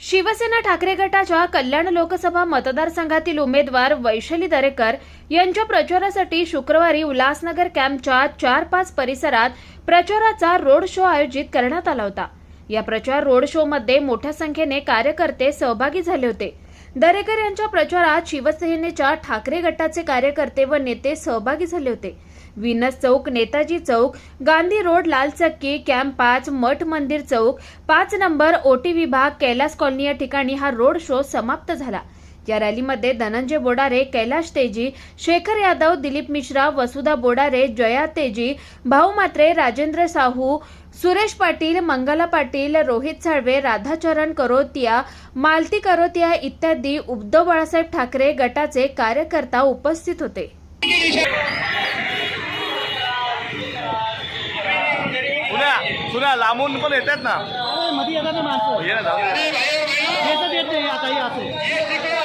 शिवसेना ठाकरे गटाच्या कल्याण लोकसभा मतदारसंघातील उमेदवार वैशाली दरेकर यांच्या प्रचारासाठी शुक्रवारी उल्हासनगर कॅम्पच्या चार पाच परिसरात प्रचाराचा रोड शो आयोजित करण्यात आला होता. या प्रचार रोड शो मध्ये मोठ्या संख्येने कार्यकर्ते सहभागी झाले होते. दरेकर यांच्या प्रचारात शिवसेनेच्या ठाकरे गटाचे कार्यकर्ते व नेते सहभागी झाले होते. विनस चौक नेताजी चौक गांधी रोड लाल चक्की कॅम्प पाच मठ मंदिर चौक पाच नंबर ओटी विभाग कैलास कॉलनी या ठिकाणी हा रोड शो समाप्त झाला. या रॅलीमध्ये धनंजय बोडारे कैलाश तेजी शेखर यादव दिलीप मिश्रा वसुधा बोडारे जया तेजी भाऊ मात्रे राजेंद्र साहू सुरेश पाटील मंगला पाटील रोहित साळवे राधाचरण करोतिया मालती करोतिया इत्यादी उद्धव बाळासाहेब ठाकरे गटाचे कार्यकर्ता उपस्थित होते. सुन्या सुन्या लांबून पण येतात ना. मध्ये येतात ना माणसं. येतात येत नाही आता हे असं.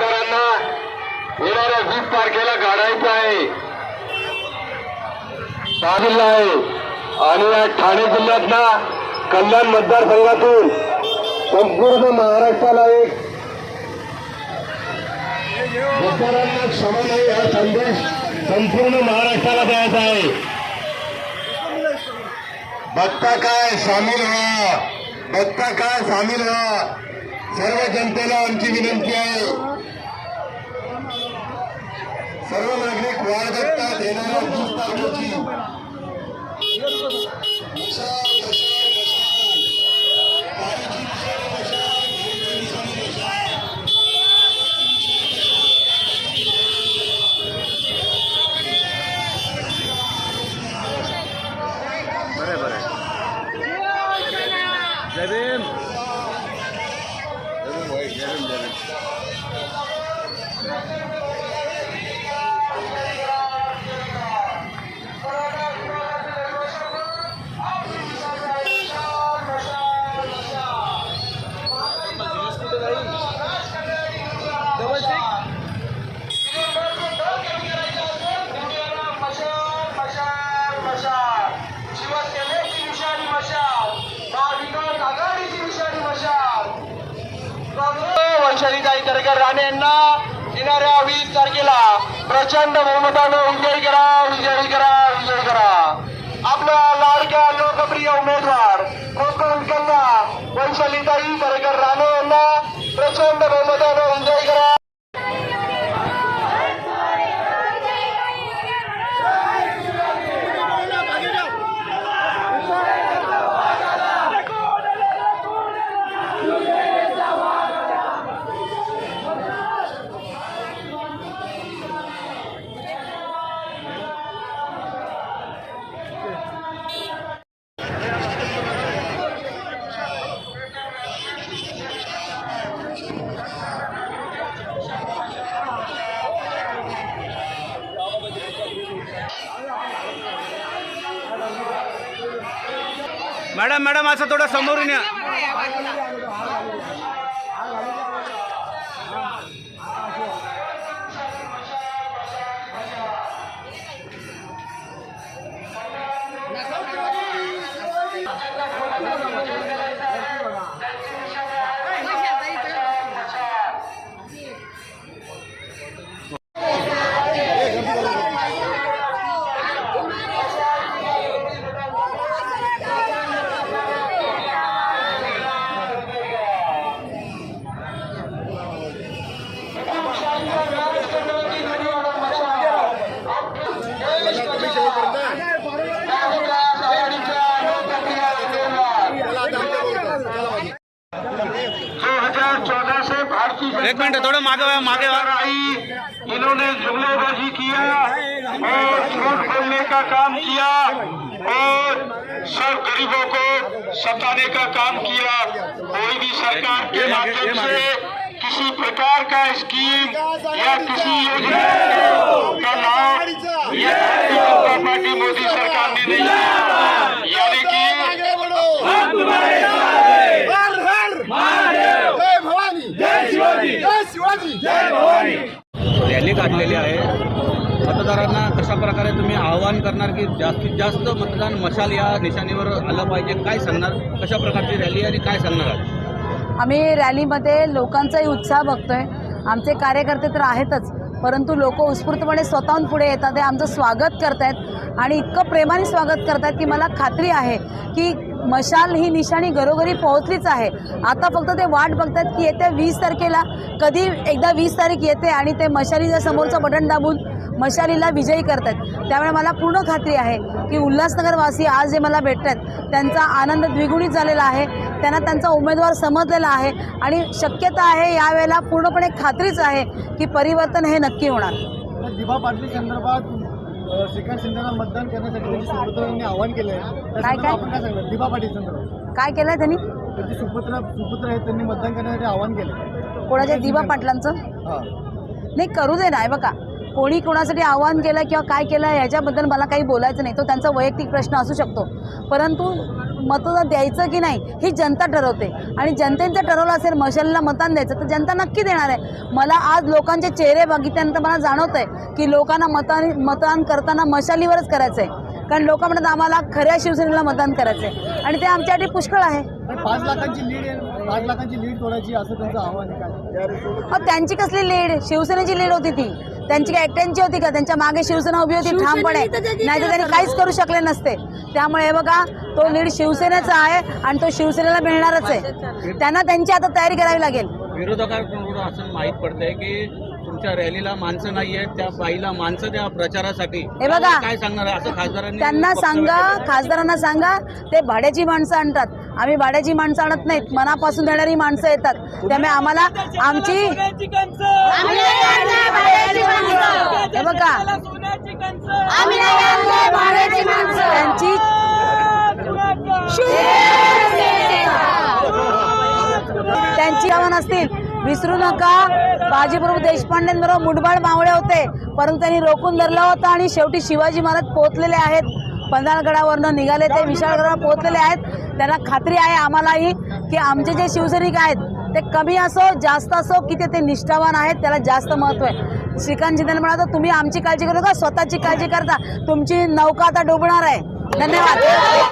आणि येणाऱ्या वीस तारखेला काढायचं आहे. सहा जिल्हा आहे. आणि या ठाणे जिल्ह्यात ना कल्याण मतदारसंघातून संपूर्ण महाराष्ट्राला एक मतदारांना क्षमा नाही हा संदेश संपूर्ण महाराष्ट्राला द्यायचा आहे. बघता काय सामील व्हा. बघता काय सामील व्हा. सर्व जनतेला आमची विनंती आहे. सर्व नागरिक वाढ बघतात येणाऱ्या वीस तारखेची मशाल, मशाल, जय भीम जय भीम जय भीम. वंशालीताई दरकर राणे यांना येणाऱ्या वीस तारखेला प्रचंड बहुमतानं विजयी करा विजयी करा विजयी करा. आपल्या लाडक्या लोकप्रिय उमेदवार कोकण कन्या वंशालीताई दरकर राणे यांना प्रचंड बहुमतानं विजयी करा मॅडम मॅडम असं थोडं समोरून या. एक मिनिट थोडं मागे व्हा, मागे. आई इन्होंने जुमलेबाजी किया और झूठ बोलने का काम किया और सब गरीबों को सताने का काम किया। कोई भी सरकार के माध्यम से किसी प्रकार का स्कीम या किसी योजना का लाभ ये भारतीय जनता पार्टी मोदी सरकार ने नहीं रॅली काढलेली आहे. मतदारांना कशा प्रकारे तुम्ही आवाहन करणार की जास्तीत जास्त मतदान मशाल या निशाणीवर आलं पाहिजे? काय सांगणार? कशा प्रकारची रॅली आणि काय सांगणार आहात? आम्ही रॅलीमध्ये लोकांचाही उत्साह बघतोय. आमचे कार्यकर्ते तर आहेतच. परंतु लोक उत्स्फूर्तपणे स्वतःहून पुढे येतात ते आमचं स्वागत करतायत. आणि इतकं प्रेमाने स्वागत करतायत की मला खात्री आहे की मशाल ही निशाणी घरोघरी पोहोचलीच आहे. आता फक्त ते वाट बघतात की येत्या वीस तारखेला कधी एकदा वीस तारीख येते आणि ते मशालीच्या समोरचं बटन दाबून मशालीला विजयी करतात त्यामुळे मला पूर्ण खात्री आहे की उल्हासनगरवासी आज जे मला भेटतात त्यांचा आनंद द्विगुणित झालेला आहे. त्यांना त्यांचा उमेदवार समजलेला आहे आणि शक्यता आहे यावेळेला पूर्णपणे खात्रीच आहे की परिवर्तन हे नक्की होणार. दिभा पाटील संदर्भात श्रीकांत शिंदेला मतदान करण्यासाठी सुपुत्र यांनी आवाहन केलं आहे काय काय? आपण काय सांगणार? दिभा पाटील संदर्भात. काय केलं त्यांनी? त्यांची सुपुत्र सुपुत्र आहेत त्यांनी मतदान करण्यासाठी आवाहन केलं कोणाच्या दिवा पाटलांचं? नाही करू दे नाही बघा. कोणी कोणासाठी आवाहन केलं किंवा काय केलं याच्याबद्दल मला काही बोलायचं नाही. तो त्यांचा वैयक्तिक प्रश्न असू शकतो. परंतु मतदान द्यायचं की नाही ही जनता ठरवते. आणि जनतेनं जर ठरवलं असेल मशालीला मतदान द्यायचं तर जनता नक्की देणार आहे. मला आज लोकांचे चेहरे बघितल्यानंतर मला जाणवत आहे की लोकांना मतदान मतदान करताना मशालीवरच करायचं आहे कारण लोक म्हणतात आम्हाला खऱ्या शिवसेनेला मतदान करायचं आहे आणि ते आमच्यासाठी पुष्कळ आहे. पाच लाखांची लीड पाच लाखांची लीड तोडायची असं त्यांचं आव्हान आहे काय? अहो, त्यांची कसली लीड शिवसेनेची लीड होती ती. त्यांची काय एकट्यांची होती का? त्यांच्या मागे शिवसेना उभी होती ठामपणे नाही तर त्यांनी काहीच करू शकले नसते. त्यामुळे हे बघा तो लीड शिवसेनेचा आहे आणि तो शिवसेनेला मिळणारच आहे. त्यांना त्यांची आता तयारी करावी लागेल. विरोधकांकडून असं माहीत पडतंय की तुमच्या रॅलीला माणसं नाही आहेत त्या बाईला माणसं द्या प्रचारासाठी. हे बघा. काय सांगणार आहे? असं खासदारांनी त्यांना सांगा. खासदारांना सांगा ते भाड्याची माणसं आणतात. आम्ही भाड्याची माणसं आणत नाहीत. मनापासून देणारी माणसं येतात. त्यामुळे आम्हाला आमची हे बघा. त्यांची त्यांची आव्हान असतील विसरू नका. बाजीप्रभू देशपांडेंबरोबर मुठबाळ मावळे होते. परंतु त्यांनी रोखून धरला होता आणि शेवटी शिवाजी महाराज पोहोचलेले आहेत. पन्हाळगडावरनं निघाले ते विशाळगडावर पोहोचलेले आहेत. त्यांना खात्री आहे आम्हालाही की आमचे जे शिवसैनिक आहेत ते कमी असो जास्त असो की ते ते निष्ठावान आहेत. त्याला जास्त महत्त्व आहे. श्रीकांत शिंदे म्हणाला तुम्ही आमची काळजी करू का स्वतःची काळजी करता. तुमची नौका आता डुबणार आहे. धन्यवाद.